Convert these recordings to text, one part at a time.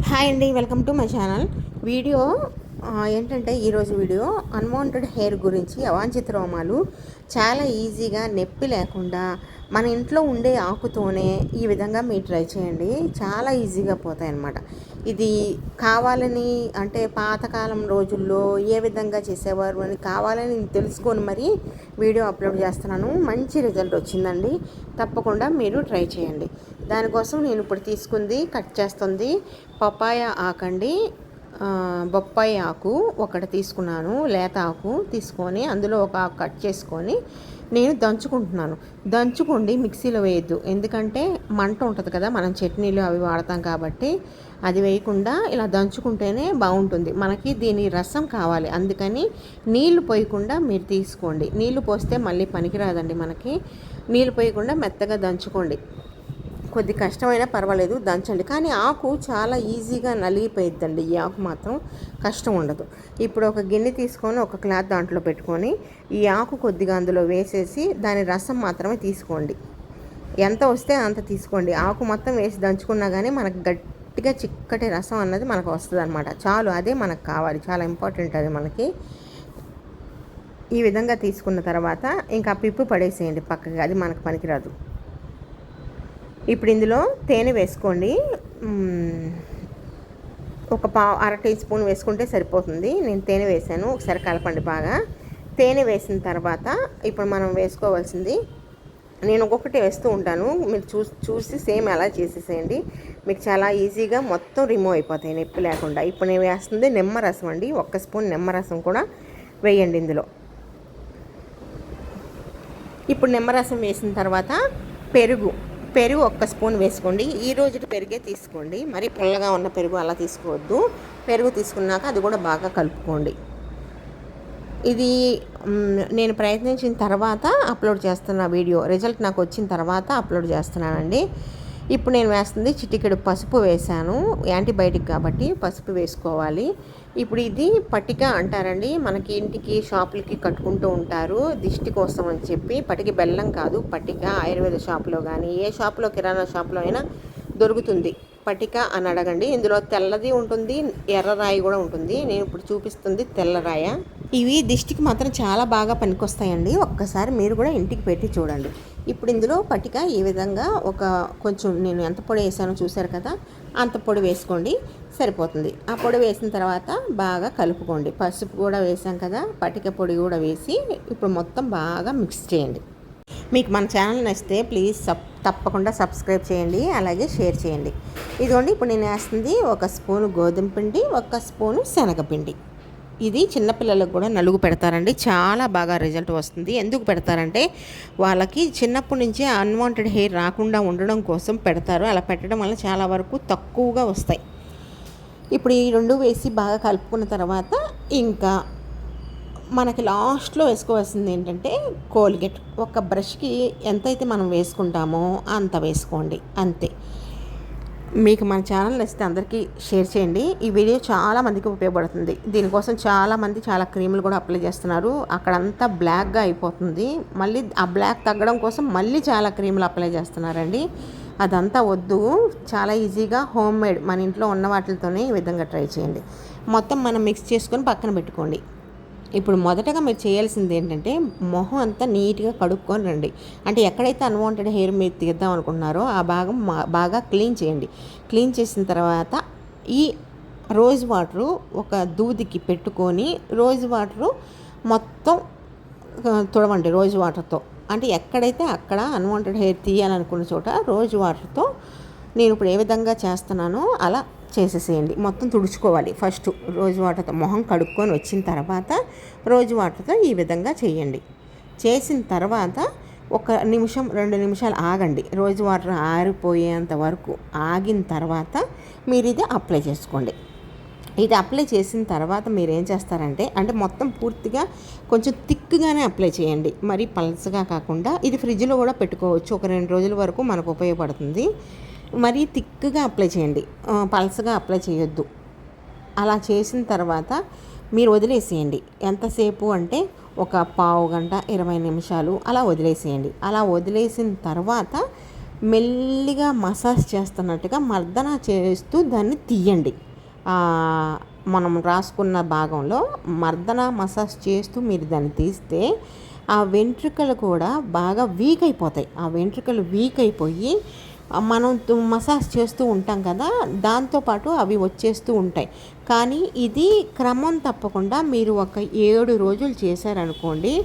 Hi అండి welcome to my channel. Video ఏంటంటే ఈరోజు వీడియో అన్వాంటెడ్ హెయిర్ గురించి అవాంఛిత రోమాలు చాలా ఈజీగా నొప్పి లేకుండా మన ఇంట్లో ఉండే ఆకుతోనే ఈ విధంగా మీరు ట్రై చేయండి. చాలా ఈజీగా పోతాయి అన్నమాట ఇది కావాలని అంటే పాతకాలం రోజుల్లో ఏ విధంగా చేసేవారు అని కావాలని తెలుసుకొని మరి వీడియో అప్లోడ్ చేస్తున్నాను. మంచి రిజల్ట్ వచ్చిందండి. తప్పకుండా మీరు ట్రై చేయండి. దానికోసం నేను ఇప్పుడు తీసుకుంది కట్ చేస్తుంది పపాయ ఆకండి బొప్పాయి ఆకు ఒకటి తీసుకున్నాను లేత ఆకు తీసుకొని అందులో ఒక ఆకు కట్ చేసుకొని నేను దంచుకుంటున్నాను. దంచుకోండి మిక్సీలో వేయద్దు. ఎందుకంటే మంట ఉంటుంది కదా మనం చట్నీలు అవి వాడతాం కాబట్టి అది వేయకుండా ఇలా దంచుకుంటేనే బాగుంటుంది. మనకి దీని రసం కావాలి. అందుకని నీళ్ళు పోయకుండా మీరు తీసుకోండి. నీళ్ళు పోస్తే మళ్ళీ పనికిరాదండి మనకి. నీళ్ళు పోయకుండా మెత్తగా దంచుకోండి. కొద్ది కష్టమైనా పర్వాలేదు దంచండి. కానీ ఆకు చాలా ఈజీగా నలిగిపోయిద్దండి. ఈ ఆకు మాత్రం కష్టం ఉండదు. ఇప్పుడు ఒక గిన్నె తీసుకొని ఒక క్లాత్ దాంట్లో పెట్టుకొని ఈ ఆకు కొద్దిగా అందులో వేసేసి దాని రసం మాత్రమే తీసుకోండి. ఎంత వస్తే అంత తీసుకోండి. ఆకు మొత్తం వేసి దంచుకున్నా కానీ మనకు గట్టిగా చిక్కటి రసం అన్నది మనకు వస్తుంది అనమాట చాలు అదే మనకు కావాలి. చాలా ఇంపార్టెంట్ అది మనకి. ఈ విధంగా తీసుకున్న తర్వాత ఇంకా పిప్పు పడేసేయండి పక్కకి. అది మనకు పనికిరాదు. ఇప్పుడు ఇందులో తేనె వేసుకోండి. ఒక పా అర టీ స్పూన్ వేసుకుంటే సరిపోతుంది. నేను తేనె వేసాను. ఒకసారి కలపండి బాగా. తేనె వేసిన తర్వాత ఇప్పుడు మనం వేసుకోవాల్సింది నేను ఒక్కొక్కటి వేస్తూ ఉంటాను. మీరు చూ చూసి సేమ్ అలా చేసేసేయండి. మీకు చాలా ఈజీగా మొత్తం రిమూవ్ అయిపోతాయి నొప్పి లేకుండా. ఇప్పుడు నేను వేస్తుంది నిమ్మరసం అండి. ఒక్క స్పూన్ నిమ్మరసం కూడా వేయండి ఇందులో. ఇప్పుడు నిమ్మరసం వేసిన తర్వాత పెరుగు. పెరుగు ఒక్క స్పూన్ వేసుకోండి. ఈ రోజు పెరుగే తీసుకోండి. మరి పుల్లగా ఉన్న పెరుగు అలా తీసుకోవద్దు. పెరుగు తీసుకున్నాక అది కూడా బాగా కలుపుకోండి. ఇది నేను ప్రయత్నించిన తర్వాత అప్లోడ్ చేస్తున్న వీడియో. రిజల్ట్ నాకు వచ్చిన తర్వాత అప్లోడ్ చేస్తున్నానండి. ఇప్పుడు నేను వేస్తుంది చిటికెడు పసుపు వేశాను యాంటీబయాటిక్ కాబట్టి పసుపు వేసుకోవాలి. ఇప్పుడు ఇది పట్టిక అంటారండి మనకి ఇంటికి షాపులకి కట్టుకుంటూ ఉంటారు. దిష్టి కోసం అని చెప్పి పటిక బెల్లం కాదు పట్టిక ఆయుర్వేద షాప్లో కానీ ఏ షాప్లో కిరాణా షాప్లో అయినా దొరుకుతుంది. పటిక అని అడగండి. ఇందులో తెల్లది ఉంటుంది ఎర్ర రాయి కూడా ఉంటుంది. నేను ఇప్పుడు చూపిస్తుంది తెల్ల రాయ. ఇవి దిష్టికి మాత్రం చాలా బాగా పనికొస్తాయండి. ఒక్కసారి మీరు కూడా ఇంటికి పెట్టి చూడండి. ఇప్పుడు ఇందులో పటిక ఈ విధంగా ఒక కొంచెం నేను ఎంత పొడి వేసానో చూశారు కదా అంత పొడి వేసుకోండి సరిపోతుంది. ఆ పొడి వేసిన తర్వాత బాగా కలుపుకోండి. పసుపు కూడా వేసాం కదా పటిక పొడి కూడా వేసి ఇప్పుడు మొత్తం బాగా మిక్స్ చేయండి. మీకు మన ఛానల్ నచ్చితే ప్లీజ్ సబ్ తప్పకుండా సబ్స్క్రైబ్ చేయండి అలాగే షేర్ చేయండి. ఇదిగోండి ఇప్పుడు నేను వేస్తుంది ఒక స్పూను గోధుమ పిండి ఒక స్పూను శనగపిండి. ఇది చిన్నపిల్లలకు కూడా నలుగు పెడతారండి. చాలా బాగా రిజల్ట్ వస్తుంది. ఎందుకు పెడతారంటే వాళ్ళకి చిన్నప్పటి నుంచే అన్వాంటెడ్ హెయిర్ రాకుండా ఉండడం కోసం పెడతారు. అలా పెట్టడం వల్ల చాలా వరకు తక్కువగా వస్తాయి. ఇప్పుడు ఈ రెండు వేసి బాగా కలుపుకున్న తర్వాత ఇంకా మనకి లాస్ట్లో వేసుకోవాల్సింది ఏంటంటే కోల్గేట్. ఒక బ్రష్కి ఎంతైతే మనం వేసుకుంటామో అంత వేసుకోండి. అంతే. మీకు మన ఛానల్ నచ్చితే అందరికీ షేర్ చేయండి. ఈ వీడియో చాలా మందికి ఉపయోగపడుతుంది. దీనికోసం చాలా మంది చాలా క్రీములు కూడా అప్లై చేస్తున్నారు. అక్కడంతా బ్లాక్గా అయిపోతుంది. మళ్ళీ ఆ బ్లాక్ తగ్గడం కోసం మళ్ళీ చాలా క్రీములు అప్లై చేస్తున్నారండి. అదంతా వద్దు. చాలా ఈజీగా హోమ్ మేడ్ మన ఇంట్లో ఉన్న వాటితోనే ఈ విధంగా ట్రై చేయండి. మొత్తం మనం మిక్స్ చేసుకొని పక్కన పెట్టుకోండి. ఇప్పుడు మొదటగా మీరు చేయాల్సింది ఏంటంటే మొహం అంతా నీట్గా కడుక్కొని రండి. అంటే ఎక్కడైతే అన్వాంటెడ్ హెయిర్ మీరు తీద్దాం అనుకుంటున్నారో ఆ భాగం మా- బాగా క్లీన్ చేయండి. క్లీన్ చేసిన తర్వాత ఈ రోజ్ వాటరు ఒక దూదికి పెట్టుకొని రోజ్ వాటరు మొత్తం తుడవండి రోజ్ వాటర్తో అంటే ఎక్కడైతే అక్కడ అన్వాంటెడ్ హెయిర్ తీయాలనుకున్న చోట రోజ్ వాటర్తో నేను ఇప్పుడు ఏ విధంగా చేస్తున్నానో అలా చేసేసేయండి. మొత్తం తుడుచుకోవాలి. ఫస్ట్ రోజు వాటర్తో మొహం కడుక్కొని వచ్చిన తర్వాత రోజు వాటర్తో ఈ విధంగా చేయండి. చేసిన తర్వాత ఒక నిమిషం రెండు నిమిషాలు ఆగండి. రోజు వాటర్ ఆరిపోయేంత వరకు ఆగిన తర్వాత మీరు ఇది అప్లై చేసుకోండి. ఇది అప్లై చేసిన తర్వాత మీరు ఏం చేస్తారంటే అంటే మొత్తం పూర్తిగా కొంచెం థిక్గానే అప్లై చేయండి. మరి పల్చగా కాకుండా ఇది ఫ్రిడ్జ్లో కూడా పెట్టుకోవచ్చు. ఒక రెండు రోజుల వరకు మనకు ఉపయోగపడుతుంది. మరీ థిక్గా అప్లై చేయండి. పల్సగా అప్లై చేయొద్దు. అలా చేసిన తర్వాత మీరు వదిలేసేయండి. ఎంతసేపు అంటే ఒక పావు గంట ఇరవై నిమిషాలు అలా వదిలేసేయండి. అలా వదిలేసిన తర్వాత మెల్లిగా మసాజ్ చేస్తున్నట్టుగా మర్దన చేస్తూ దాన్ని తీయండి. మనం రాసుకున్న భాగంలో మర్దన మసాజ్ చేస్తూ మీరు దాన్ని తీస్తే ఆ వెంట్రుకలు కూడా బాగా వీక్ అయిపోతాయి. ఆ వెంట్రుకలు వీక్ అయిపోయి మనం మసాజ్ చేస్తూ ఉంటాం కదా దాంతోపాటు అవి వచ్చేస్తూ ఉంటాయి. కానీ ఇది క్రమం తప్పకుండా మీరు ఒక ఏడు రోజులు చేశారనుకోండి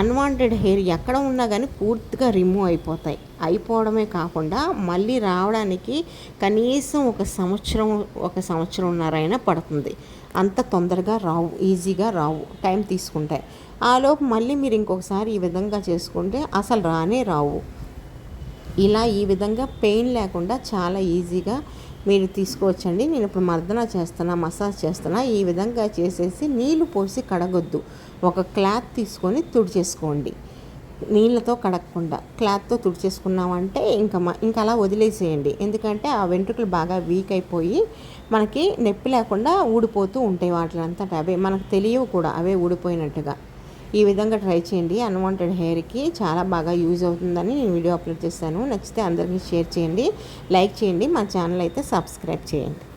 అన్వాంటెడ్ హెయిర్ ఎక్కడ ఉన్నా కానీ పూర్తిగా రిమూవ్ అయిపోతాయి. అయిపోవడమే కాకుండా మళ్ళీ రావడానికి కనీసం ఒక సంవత్సరం ఒక సంవత్సరంన్నరైనా పడుతుంది. అంత తొందరగా రావు ఈజీగా రావు టైం తీసుకుంటాయి ఆలోపు మళ్ళీ మీరు ఇంకొకసారి ఈ విధంగా చేసుకుంటే అసలు రానే రావు. ఇలా ఈ విధంగా పెయిన్ లేకుండా చాలా ఈజీగా మీరు తీసుకోవచ్చండి. నేను ఇప్పుడు మర్దన చేస్తున్నా మసాజ్ చేస్తున్నా ఈ విధంగా చేసేసి నీళ్ళు పోసి కడగొద్దు. ఒక క్లాత్ తీసుకొని తుడిచేసుకోండి. నీళ్ళతో కడగకుండా క్లాత్తో తుడిచేసుకున్నామంటే ఇంకా ఇంకా అలా వదిలేసేయండి. ఎందుకంటే ఆ వెంట్రుకలు బాగా వీక్ అయిపోయి మనకి నొప్పి లేకుండా ఊడిపోతూ ఉంటాయి వాటిలంతా అవే మనకు తెలియవు కూడా అవే ఊడిపోయినట్టుగా. ఈ విధంగా ట్రై చేయండి. అన్వాంటెడ్ హెయిర్కి చాలా బాగా యూజ్ అవుతుందని నేను వీడియో అప్లోడ్ చేశాను నచ్చితే అందరికీ షేర్ చేయండి. లైక్ చేయండి. మా ఛానల్ అయితే సబ్స్క్రైబ్ చేయండి.